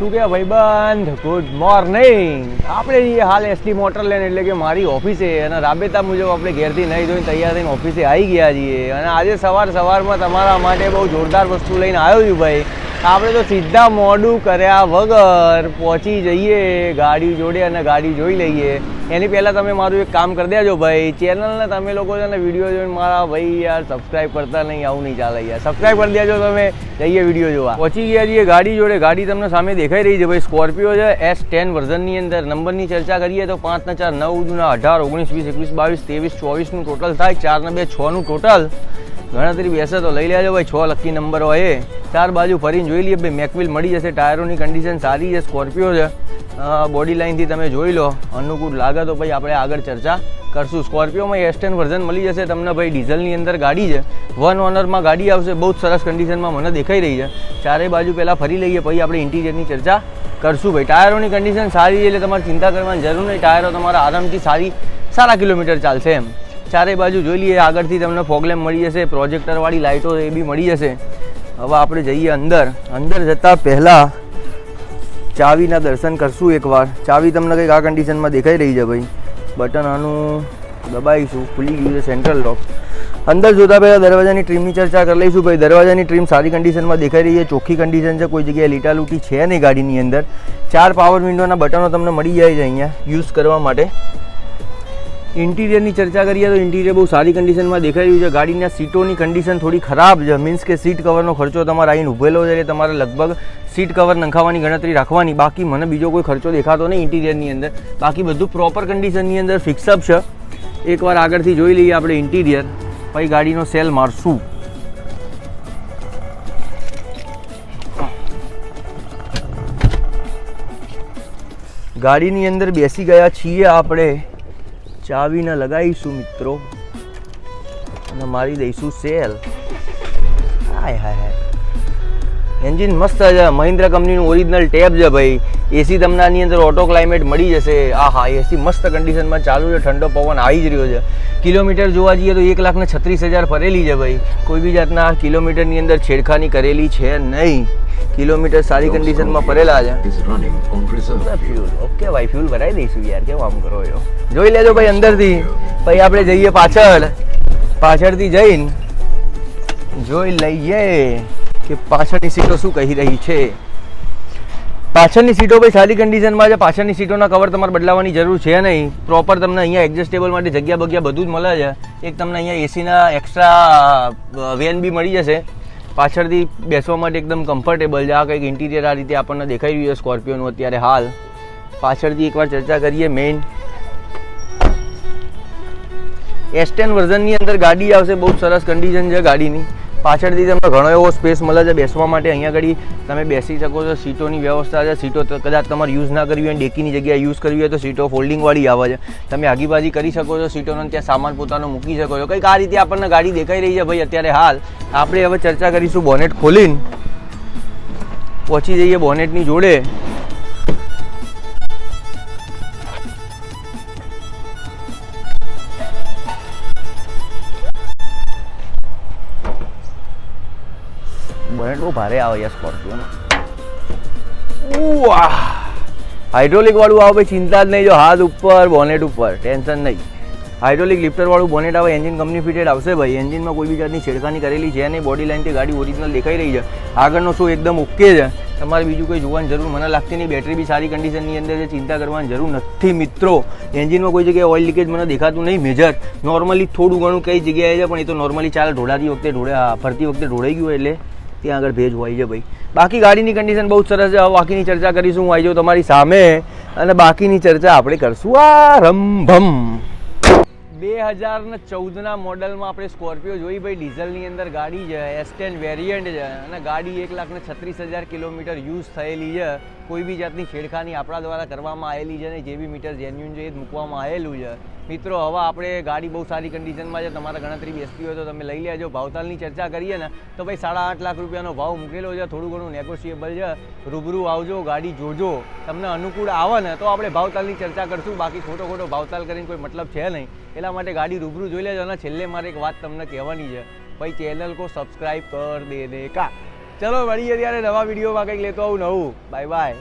શું કે ભાઈબંધ? ગુડ મોર્નિંગ આપણે જઈએ હાલ એસટી મોટર લેન એટલે કે મારી ઓફિસે અને રાબેતા મુજબ આપણે ઘેરથી નહીં જોઈને તૈયાર થઈને ઓફિસે આવી ગયા છીએ. અને આજે સવાર સવારમાં તમારા માટે બહુ જોરદાર વસ્તુ લઈને આવ્યો છું ભાઈ. આપણે તો સીધા મોડું કર્યા વગર પહોંચી જઈએ, ગાડી જોડે અને ગાડી જોઈ લઈએ. એની પહેલાં તમે મારું એક કામ કરી દેજો ભાઈ. ચેનલને તમે લોકો છે ને વીડિયો જોઈને મારા ભાઈ યાર સબસ્ક્રાઈબ કરતા નહીં, આવું નહીં ચાલે યાર. સબસ્ક્રાઈબ કરી દેજો તમે. જઈએ વીડિયો જોવા. પહોંચી ગયા છીએ ગાડી જોડે. ગાડી તમને સામે દેખાઈ રહી છે ભાઈ. સ્કોર્પિયો છે એસ ટેન વર્ઝનની અંદર. નંબરની ચર્ચા કરીએ તો પાંચ ને ચાર, નવ દુના અઢાર, ઓગણીસ, વીસ, એકવીસ, બાવીસ, ત્રેવીસ ચોવીસનું ટોટલ થાય. ચાર ને બે છનું ટોટલ ગણતરી બેસે તો લઈ લેજો ભાઈ. છ લકી નંબર હોય ચાર બાજુ ફરીને જોઈ લઈએ. ભાઈ મેકવિલ મળી જશે. ટાયરોની કન્ડિશન સારી છે સ્કોર્પિયો છે. બોડી લાઇનથી તમે જોઈ લો. અનુકૂળ લાગે તો ભાઈ આપણે આગળ ચર્ચા કરશું. સ્કોર્પિયોમાં એસ્ટેન વર્ઝન મળી જશે. તમને ભાઈ ડીઝલની અંદર ગાડી છે. વન ઓનરમાં ગાડી આવશે. બહુ જ સરસ કન્ડિશનમાં મને દેખાઈ રહી છે. ચારે બાજુ પહેલાં ફરી લઈએ, પછી આપણે ઇન્ટિરિયરની ચર્ચા કરશું. ભાઈ ટાયરોની કન્ડિશન સારી છે એટલે તમારે ચિંતા કરવાની જરૂર નહીં. ટાયરો તમારા આરામથી સારી, સારા કિલોમીટર ચાલશે એમ. ચારે બાજુ જોઈ લઈએ. આગળથી તમને પ્રોબ્લેમ મળી જશે. પ્રોજેક્ટરવાળી લાઇટો એ બી મળી જશે. હવે આપણે જઈએ અંદર. અંદર જતાં પહેલાં ચાવીના દર્શન કરશું એકવાર. ચાવી તમને કંઈક આ કન્ડિશનમાં દેખાઈ રહી છે ભાઈ. બટન આનું દબાવીશું. ખુલી ગયું છે સેન્ટ્રલ લોક અંદર જોતા પહેલાં દરવાજાની ટ્રીમની ચર્ચા કરી લઈશું ભાઈ. દરવાજાની ટ્રીમ સારી કન્ડિશનમાં દેખાઈ રહી છે. ચોખ્ખી કન્ડિશન છે. કોઈ જગ્યાએ લીટા લૂંટી છે નહીં ગાડીની અંદર. ચાર પાવર વિન્ડોના બટનો તમને મળી જાય છે અહીંયા. યુઝ કરવા માટે. ઇન્ટિરિયરની ચર્ચા કરીએ તો ઇન્ટિરિયર બહુ સારી કન્ડિશનમાં દેખાઈ રહ્યું છે. ગાડીના સીટોની કન્ડિશન થોડી ખરાબ છે. મીન્સ કે સીટ કવરનો ખર્ચો તમારે આવીને ઉભેલો છે તમારે લગભગ સીટ કવર નંખાવાની ગણતરી રાખવાની. બાકી મને બીજો કોઈ ખર્ચો દેખાતો નહીં ઇન્ટિરિયરની અંદર. બાકી બધું પ્રોપર કન્ડિશનની અંદર ફિક્સઅપ છે. એકવાર આગળથી જોઈ લઈએ આપણે ઇન્ટિરિયર. પછી ગાડીનો સેલ મારશું. ગાડીની અંદર બેસી ગયા છીએ આપણે. ચાવીને લગાવીશું મિત્રો. અને મારી દઈશું સેલ. હાય હાય હાય. એન્જિન મસ્ત છે. મહિન્દ્રા કંપનીનું ઓરિજિનલ ટેબ છે ભાઈ. એસી તમને આની અંદર ઓટો ક્લાઇમેટ મળી જશે. આ હા એસી મસ્ત કન્ડિશનમાં ચાલુ છે ઠંડો પવન આવી જ રહ્યો છે. કિલોમીટર જોવા જઈએ તો એક લાખ ને છત્રીસ હજાર ફરેલી છે ભાઈ. કોઈ બી જાતના કિલોમીટરની અંદર છેડખાની કરેલી છે નહીં. કિલોમીટર સારી કન્ડિશનમાં ફરેલા છે. ફ્યુલ ઓકે ભાઈ ફ્યુલ ભરાઈ દઈશું યાર કેવું આમ કરો છો? જોઈ લેજો ભાઈ અંદરથી. પછી આપણે જઈએ પાછળ. પાછળથી જઈને જોઈ લઈએ કે પાછળની સીટો શું કહી રહી છે. પાછળની સીટો ભાઈ સારી કન્ડિશનમાં છે. પાછળની સીટોના કવર તમારે બદલાવવાની જરૂર છે નહીં. પ્રોપર તમને અહીંયા એડજસ્ટેબલ માટે જગ્યા બગ્યા બધું જ મળે છે. એક તમને અહીંયા એસીના એક્સ્ટ્રા વેન બી મળી જશે. પાછળથી બેસવા માટે એકદમ કમ્ફર્ટેબલ છે. આ કંઈક ઇન્ટિરિયર આ રીતે આપણને દેખાઈ રહ્યું છે સ્કોર્પિયોનું અત્યારે હાલ. પાછળથી એકવાર ચર્ચા કરીએ મેઇન એસ્ટેન વર્ઝનની અંદર ગાડી આવશે. બહુ સરસ કન્ડિશન છે ગાડીની. પાછળથી તમને ઘણો એવો સ્પેસ મળે છે બેસવા માટે. અહીંયા આગળ તમે બેસી શકો છો. સીટોની વ્યવસ્થા છે. સીટો કદાચ તમારે યુઝ ના કરવી હોય, ડેકીની જગ્યાએ યુઝ કરવી હોય તો સીટો ફોલ્ડિંગવાળી આવે છે. તમે આગીબાજી કરી શકો છો સીટોનો ત્યાં સામાન પોતાનો મૂકી શકો છો. કંઈક આ રીતે આપણને ગાડી દેખાઈ રહી છે ભાઈ અત્યારે હાલ. આપણે હવે ચર્ચા કરીશું બોનેટ ખોલીને. પહોંચી જઈએ બોનેટની જોડે. બોનેટ બહુ ભારે આવે યાર સ્કોર્પિયો વાહ હાઇડ્રોલિક વાળું આવે ભાઈ ચિંતા જ નહીં જો હાથ ઉપર બોનેટ ઉપર ટેન્શન નહીં. હાઇડ્રોલિક લિફ્ટર વાળું બોનેટ આવે એન્જિન કંપની ફિટેડ આવશે ભાઈ. એન્જિનમાં કોઈ બી જાતની છેડખાની કરેલી છે નહીં બોડી લાઇનથી ગાડી ઓરિજિનલ દેખાઈ રહી છે. આગળનો શું એકદમ ઓકે છે. તમારે બીજું કોઈ જોવાની જરૂર મને લાગતી નહીં. બેટરી બી સારી કન્ડિશનની અંદર છે ચિંતા કરવાની જરૂર નથી મિત્રો. એન્જિનમાં કોઈ જગ્યાએ ઓઇલ લીકેજ મને દેખાતું નહીં મેજર નોર્મલી થોડું ઘણું કઈ જગ્યાએ છે પણ એ તો નોર્મલી ચાલે ઢોળાતી વખતે ઢોળે ફરતી વખતે ઢોળાઈ ગયું એટલે. ત્યાં આગળ ભેજ હોય છે ભાઈ. બાકી ગાડીની કન્ડિશન બહુ સરસ છે. બાકીની ચર્ચા કરીશું, હું આવી જાઉં તમારી સામે. અને બાકીની ચર્ચા આપણે કરશું આ રંભમ બે હજાર ને ચૌદના મોડલમાં આપણે સ્કોર્પિયો જોઈ ભાઈ, ડીઝલની અંદર ગાડી છે એસટેન વેરિયન્ટ છે અને ગાડી એક લાખ ને છત્રીસ હજાર કિલોમીટર યુઝ થયેલી છે. કોઈ બી જાતની છેડખાની આપણા દ્વારા કરવામાં આવેલી છે અને જે બી મીટર જેન્યુન છે એ મૂકવામાં આવેલું છે. મિત્રો, હવે આપણે ગાડી બહુ સારી કન્ડિશનમાં છે. તમારા ગણતરી બેસતી હોય તો તમે લઈ લેજો. ભાવતાલની ચર્ચા કરીએ ને તો ભાઈ સાડા આઠ લાખ રૂપિયાનો ભાવ મૂકેલો છે. થોડું ઘણું નેગોશિયેબલ છે. રૂબરૂ આવજો, ગાડી જોજો. તમને અનુકૂળ આવે ને તો આપણે ભાવતાલની ચર્ચા કરશું. બાકી ખોટો ખોટો ભાવતાલ કરીને કોઈ મતલબ છે નહીં. એટલા માટે ગાડી રૂબરૂ જોઈ લેજો અને છેલ્લે મારે એક વાત તમને કહેવાની છે. ભાઈ ચેનલ કો સબસ્ક્રાઈબ કર દે દે કા. ચલો મળીએ ત્યારે નવા વિડીયોમાં કંઈક લેતો આવું નવું. Bye bye